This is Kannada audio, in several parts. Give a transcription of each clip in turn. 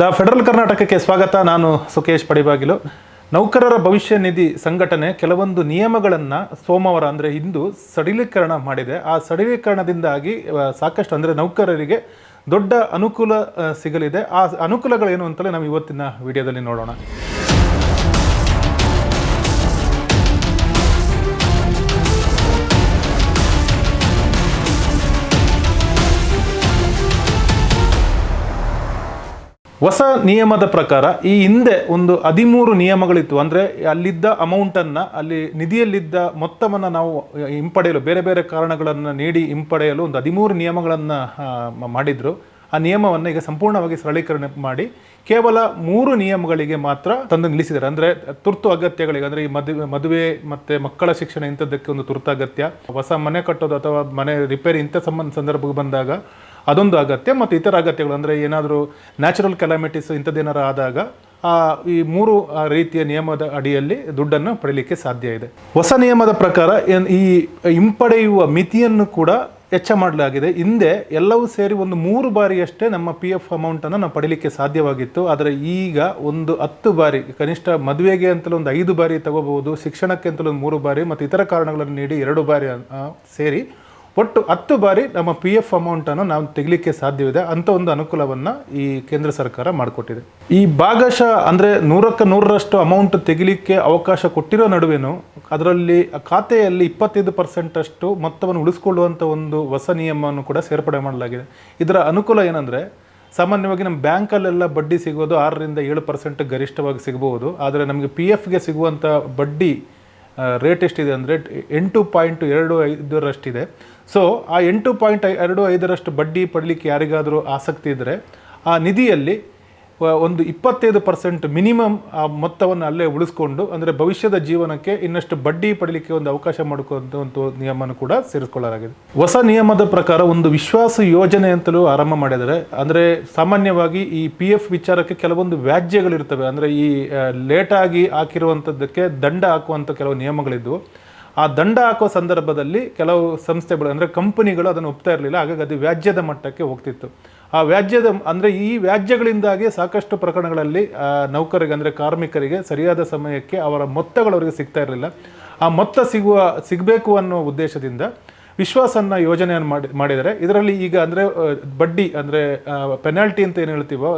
ದ ಫೆಡರಲ್ ಕರ್ನಾಟಕಕ್ಕೆ ಸ್ವಾಗತ. ನಾನು ಸುಕೇಶ್ ಪಡಿಬಾಗಿಲು. ನೌಕರರ ಭವಿಷ್ಯ ನಿಧಿ ಸಂಘಟನೆ ಕೆಲವೊಂದು ನಿಯಮಗಳನ್ನು ಸೋಮವಾರ ಅಂದರೆ ಇಂದು ಸಡಿಲೀಕರಣ ಮಾಡಿದೆ. ಆ ಸಡಿಲೀಕರಣದಿಂದಾಗಿ ಸಾಕಷ್ಟು ಅಂದರೆ ನೌಕರರಿಗೆ ದೊಡ್ಡ ಅನುಕೂಲ ಸಿಗಲಿದೆ. ಆ ಅನುಕೂಲಗಳೇನು ಅಂತಲೇ ನಾವು ಇವತ್ತಿನ ವಿಡಿಯೋದಲ್ಲಿ ನೋಡೋಣ. ಹೊಸ ನಿಯಮದ ಪ್ರಕಾರ ಈ ಹಿಂದೆ ಒಂದು ಹದಿಮೂರು ನಿಯಮಗಳಿತ್ತು. ಅಂದರೆ ಅಲ್ಲಿದ್ದ ಅಮೌಂಟನ್ನು, ಅಲ್ಲಿ ನಿಧಿಯಲ್ಲಿದ್ದ ಮೊತ್ತವನ್ನು ನಾವು ಹಿಂಪಡೆಯಲು, ಬೇರೆ ಬೇರೆ ಕಾರಣಗಳನ್ನು ನೀಡಿ ಹಿಂಪಡೆಯಲು ಒಂದು ಹದಿಮೂರು ನಿಯಮಗಳನ್ನು ಮಾಡಿದರು. ಆ ನಿಯಮವನ್ನು ಈಗ ಸಂಪೂರ್ಣವಾಗಿ ಸರಳೀಕರಣ ಮಾಡಿ ಕೇವಲ ಮೂರು ನಿಯಮಗಳಿಗೆ ಮಾತ್ರ ತಂದು ನಿಲ್ಲಿಸಿದ್ದಾರೆ. ಅಂದರೆ ತುರ್ತು ಅಗತ್ಯಗಳಿಗೆ, ಅಂದರೆ ಈ ಮದುವೆ ಮದುವೆ ಮತ್ತು ಮಕ್ಕಳ ಶಿಕ್ಷಣ ಇಂಥದ್ದಕ್ಕೆ ಒಂದು ತುರ್ತು ಅಗತ್ಯ. ಹೊಸ ಮನೆ ಕಟ್ಟೋದು ಅಥವಾ ಮನೆ ರಿಪೇರಿ ಇಂಥ ಸಂಬಂಧ, ಸಂದರ್ಭಕ್ಕೆ ಬಂದಾಗ ಅದೊಂದು ಅಗತ್ಯ ಮತ್ತು ಇತರ ಅಗತ್ಯಗಳು, ಅಂದರೆ ಏನಾದರೂ ನ್ಯಾಚುರಲ್ ಕೆಲಾಮಿಟೀಸ್ ಇಂಥದ್ದೇನಾರು ಆದಾಗ ಆ, ಈ ಮೂರು ರೀತಿಯ ನಿಯಮದ ಅಡಿಯಲ್ಲಿ ದುಡ್ಡನ್ನು ಪಡೀಲಿಕ್ಕೆ ಸಾಧ್ಯ ಇದೆ. ಹೊಸ ನಿಯಮದ ಪ್ರಕಾರ ಈ ಹಿಂಪಡೆಯುವ ಮಿತಿಯನ್ನು ಕೂಡ ಹೆಚ್ಚ ಮಾಡಲಾಗಿದೆ. ಹಿಂದೆ ಎಲ್ಲವೂ ಸೇರಿ ಒಂದು ಮೂರು ಬಾರಿಯಷ್ಟೇ ನಮ್ಮ ಪಿ ಎಫ್ ಅಮೌಂಟನ್ನು ನಾವು ಪಡೀಲಿಕ್ಕೆ ಸಾಧ್ಯವಾಗಿತ್ತು. ಆದರೆ ಈಗ ಒಂದು ಹತ್ತು ಬಾರಿ, ಕನಿಷ್ಠ ಮದುವೆಗೆ ಅಂತಲೂ ಒಂದು ಐದು ಬಾರಿ ತಗೋಬಹುದು, ಶಿಕ್ಷಣಕ್ಕೆ ಅಂತಲೂ ಒಂದು ಮೂರು ಬಾರಿ, ಮತ್ತು ಇತರ ಕಾರಣಗಳನ್ನು ನೀಡಿ ಎರಡು ಬಾರಿ ಸೇರಿ ಒಟ್ಟು ಹತ್ತು ಬಾರಿ ನಮ್ಮ ಪಿ ಎಫ್ ಅಮೌಂಟನ್ನು ನಾವು ತೆಗಲಿಕ್ಕೆ ಸಾಧ್ಯವಿದೆ. ಅಂತ ಒಂದು ಅನುಕೂಲವನ್ನು ಈ ಕೇಂದ್ರ ಸರ್ಕಾರ ಮಾಡಿಕೊಟ್ಟಿದೆ. ಈ ಭಾಗಶಃ ಅಂದರೆ ನೂರಕ್ಕೆ ನೂರರಷ್ಟು ಅಮೌಂಟ್ ತೆಗಿಲಿಕ್ಕೆ ಅವಕಾಶ ಕೊಟ್ಟಿರೋ ನಡುವೆನು ಅದರಲ್ಲಿ ಖಾತೆಯಲ್ಲಿ ಇಪ್ಪತ್ತೈದು ಪರ್ಸೆಂಟಷ್ಟು ಮೊತ್ತವನ್ನು ಉಳಿಸ್ಕೊಳ್ಳುವಂಥ ಒಂದು ಹೊಸ ನಿಯಮವನ್ನು ಕೂಡ ಸೇರ್ಪಡೆ ಮಾಡಲಾಗಿದೆ. ಇದರ ಅನುಕೂಲ ಏನಂದರೆ ಸಾಮಾನ್ಯವಾಗಿ ನಮ್ಮ ಬ್ಯಾಂಕಲ್ಲೆಲ್ಲ ಬಡ್ಡಿ ಸಿಗೋದು ಆರರಿಂದ ಏಳು ಪರ್ಸೆಂಟ್ ಗರಿಷ್ಠವಾಗಿ ಸಿಗಬಹುದು. ಆದರೆ ನಮಗೆ ಪಿ ಎಫ್ಗೆ ಸಿಗುವಂಥ ಬಡ್ಡಿ ರೇಟ್ ಎಷ್ಟಿದೆ ಅಂದರೆ ಎಂಟು ಪಾಯಿಂಟ್ ಎರಡು ಐದರಷ್ಟಿದೆ. ಸೊ ಆ ಎಂಟು ಪಾಯಿಂಟ್ ಎರಡು ಐದರಷ್ಟು ಬಡ್ಡಿ ಪಡಲಿಕ್ಕೆ ಯಾರಿಗಾದರೂ ಆಸಕ್ತಿ ಇದ್ದರೆ ಆ ನಿಧಿಯಲ್ಲಿ ಒಂದು ಇಪ್ಪತ್ತೈದು ಪರ್ಸೆಂಟ್ ಮಿನಿಮಮ್ ಆ ಮೊತ್ತವನ್ನು ಅಲ್ಲೇ ಉಳಿಸ್ಕೊಂಡು, ಅಂದರೆ ಭವಿಷ್ಯದ ಜೀವನಕ್ಕೆ ಇನ್ನಷ್ಟು ಬಡ್ಡಿ ಪಡಲಿಕ್ಕೆ ಒಂದು ಅವಕಾಶ ಒಂದು ನಿಯಮನ ಕೂಡ ಸೇರಿಸಿಕೊಳ್ಳಲಾಗಿದೆ. ಹೊಸ ನಿಯಮದ ಪ್ರಕಾರ ಒಂದು ವಿಶ್ವಾಸ ಯೋಜನೆ ಅಂತಲೂ ಆರಂಭ ಮಾಡಿದ್ದಾರೆ. ಅಂದರೆ ಸಾಮಾನ್ಯವಾಗಿ ಈ ಪಿ ಎಫ್ ವಿಚಾರಕ್ಕೆ ಕೆಲವೊಂದು ವ್ಯಾಜ್ಯಗಳಿರ್ತವೆ. ಅಂದರೆ ಈ ಲೇಟಾಗಿ ಹಾಕಿರುವಂಥದ್ದಕ್ಕೆ ದಂಡ ಹಾಕುವಂಥ ಕೆಲವು ನಿಯಮಗಳಿದ್ದವು ಆ ದಂಡ ಹಾಕುವ ಸಂದರ್ಭದಲ್ಲಿ ಕೆಲವು ಸಂಸ್ಥೆಗಳು, ಅಂದರೆ ಕಂಪನಿಗಳು ಅದನ್ನು ಒಪ್ತಾ ಇರಲಿಲ್ಲ. ಹಾಗಾಗಿ ಅದು ವ್ಯಾಜ್ಯದ ಮಟ್ಟಕ್ಕೆ ಹೋಗ್ತಿತ್ತು. ಆ ವ್ಯಾಜ್ಯದ ಅಂದರೆ ಈ ವ್ಯಾಜ್ಯಗಳಿಂದಾಗಿ ಸಾಕಷ್ಟು ಪ್ರಕರಣಗಳಲ್ಲಿ ನೌಕರಿಗೆ ಅಂದರೆ ಕಾರ್ಮಿಕರಿಗೆ ಸರಿಯಾದ ಸಮಯಕ್ಕೆ ಅವರ ಮೊತ್ತಗಳು ಅವರಿಗೆ ಸಿಗ್ತಾ ಇರಲಿಲ್ಲ. ಆ ಮೊತ್ತ ಸಿಗುವ, ಸಿಗಬೇಕು ಅನ್ನೋ ಉದ್ದೇಶದಿಂದ ವಿಶ್ವಾಸನ್ನ ಯೋಜನೆಯನ್ನು ಮಾಡಿ ಮಾಡಿದರೆ ಇದರಲ್ಲಿ ಈಗ ಅಂದರೆ ಬಡ್ಡಿ ಅಂದರೆ ಪೆನಾಲ್ಟಿ ಅಂತ ಏನು ಹೇಳ್ತೀವೋ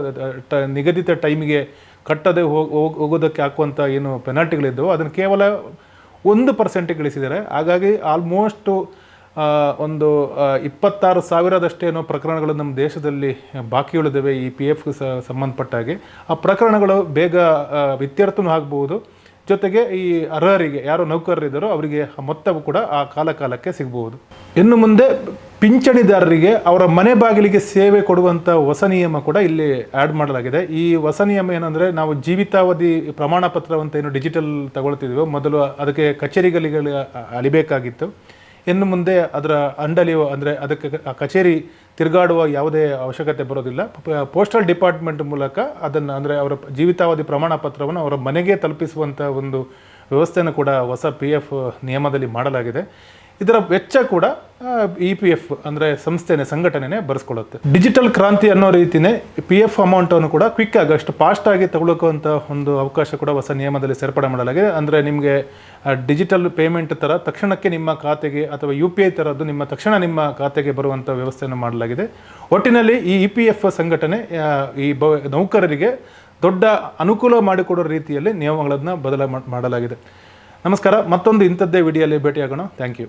ಟ- ನಿಗದಿತ ಟೈಮಿಗೆ ಕಟ್ಟದೆ ಹೋಗ್- ಹೋಗ್- ಹೋಗೋದಕ್ಕೆ ಹಾಕುವಂಥ ಏನು ಪೆನಾಲ್ಟಿಗಳಿದ್ದವು ಅದನ್ನು ಕೇವಲ ಒಂದು ಪರ್ಸೆಂಟಿಗೆ ಇಳಿಸಿದ್ದಾರೆ ಹಾಗಾಗಿ ಆಲ್ಮೋಸ್ಟು ಒಂದು ಇಪ್ಪತ್ತಾರು ಸಾವಿರದಷ್ಟೇನೋ ಪ್ರಕರಣಗಳು ನಮ್ಮ ದೇಶದಲ್ಲಿ ಬಾಕಿ ಉಳಿದಿವೆ ಈ ಪಿ ಎಫ್ ಸಂಬಂಧಪಟ್ಟ ಹಾಗೆ. ಆ ಪ್ರಕರಣಗಳು ಬೇಗ ಇತ್ಯರ್ಥನೂ ಆಗ್ಬೋದು. ಜೊತೆಗೆ ಈ ಅರ್ಹರಿಗೆ ಯಾರು ನೌಕರರಿದ್ದಾರೋ ಅವರಿಗೆ ಮೊತ್ತವು ಕೂಡ ಆ ಕಾಲ ಕಾಲಕ್ಕೆ ಸಿಗಬಹುದು ಇನ್ನು ಮುಂದೆ ಪಿಂಚಣಿದಾರರಿಗೆ ಅವರ ಮನೆ ಬಾಗಿಲಿಗೆ ಸೇವೆ ಕೊಡುವಂಥ ಹೊಸ ನಿಯಮ ಕೂಡ ಇಲ್ಲಿ ಆ್ಯಡ್ ಮಾಡಲಾಗಿದೆ. ಈ ಹೊಸ ನಿಯಮ ಏನಂದರೆ ನಾವು ಜೀವಿತಾವಧಿ ಪ್ರಮಾಣ ಪತ್ರವಂತ ಏನು ಡಿಜಿಟಲ್ ತಗೊಳ್ತಿದ್ವಿ ಮೊದಲು ಅದಕ್ಕೆ ಕಚೇರಿಗಳಿಗೆ ಅಲಿಬೇಕಾಗಿತ್ತು ಇನ್ನು ಮುಂದೆ ಅದರ ಅಂಡಲಿ ಅಂದರೆ ಅದಕ್ಕೆ ಕಚೇರಿ ತಿರುಗಾಡುವ ಯಾವುದೇ ಅವಶ್ಯಕತೆ ಬರೋದಿಲ್ಲ. ಪೋಸ್ಟಲ್ ಡಿಪಾರ್ಟ್ಮೆಂಟ್ ಮೂಲಕ ಅದನ್ನು ಅಂದರೆ ಅವರ ಜೀವಿತಾವಧಿ ಪ್ರಮಾಣ ಪತ್ರವನ್ನು ಅವರ ಮನೆಗೆ ತಲುಪಿಸುವಂಥ ಒಂದು ವ್ಯವಸ್ಥೆಯನ್ನು ಕೂಡ ಹೊಸ ಪಿ ಎಫ್ ನಿಯಮದಲ್ಲಿ ಮಾಡಲಾಗಿದೆ. ಇದರ ವೆಚ್ಚ ಕೂಡ ಇ ಪಿ ಎಫ್ ಅಂದರೆ ಸಂಸ್ಥೆನೆ, ಸಂಘಟನೆನೇ ಬರೆಸ್ಕೊಳ್ಳುತ್ತೆ. ಡಿಜಿಟಲ್ ಕ್ರಾಂತಿ ಅನ್ನೋ ರೀತಿನೇ ಪಿ ಎಫ್ ಅಮೌಂಟನ್ನು ಕೂಡ ಕ್ವಿಕ್ ಆಗಿ, ಅಷ್ಟು ಫಾಸ್ಟ್ ಆಗಿ ತಗೊಳ್ಳುವಂಥ ಒಂದು ಅವಕಾಶ ಕೂಡ ಹೊಸ ನಿಯಮದಲ್ಲಿ ಸೇರ್ಪಡೆ ಮಾಡಲಾಗಿದೆ. ಅಂದರೆ ನಿಮಗೆ ಡಿಜಿಟಲ್ ಪೇಮೆಂಟ್ ಥರ ತಕ್ಷಣಕ್ಕೆ ನಿಮ್ಮ ಖಾತೆಗೆ ಅಥವಾ ಯು ಪಿ ಐ ಥರದ್ದು ನಿಮ್ಮ ತಕ್ಷಣ ನಿಮ್ಮ ಖಾತೆಗೆ ಬರುವಂಥ ವ್ಯವಸ್ಥೆಯನ್ನು ಮಾಡಲಾಗಿದೆ. ಒಟ್ಟಿನಲ್ಲಿ ಈ ಇ ಪಿ ಎಫ್ ಸಂಘಟನೆ ಈ ಬ, ನೌಕರರಿಗೆ ದೊಡ್ಡ ಅನುಕೂಲ ಮಾಡಿಕೊಡೋ ರೀತಿಯಲ್ಲಿ ನಿಯಮಗಳನ್ನು ಬದಲ ಮಾಡಲಾಗಿದೆ. ನಮಸ್ಕಾರ. ಮತ್ತೊಂದು ಇಂಥದ್ದೇ ವಿಡಿಯೋಲಿ ಭೇಟಿಯಾಗೋಣ. Thank you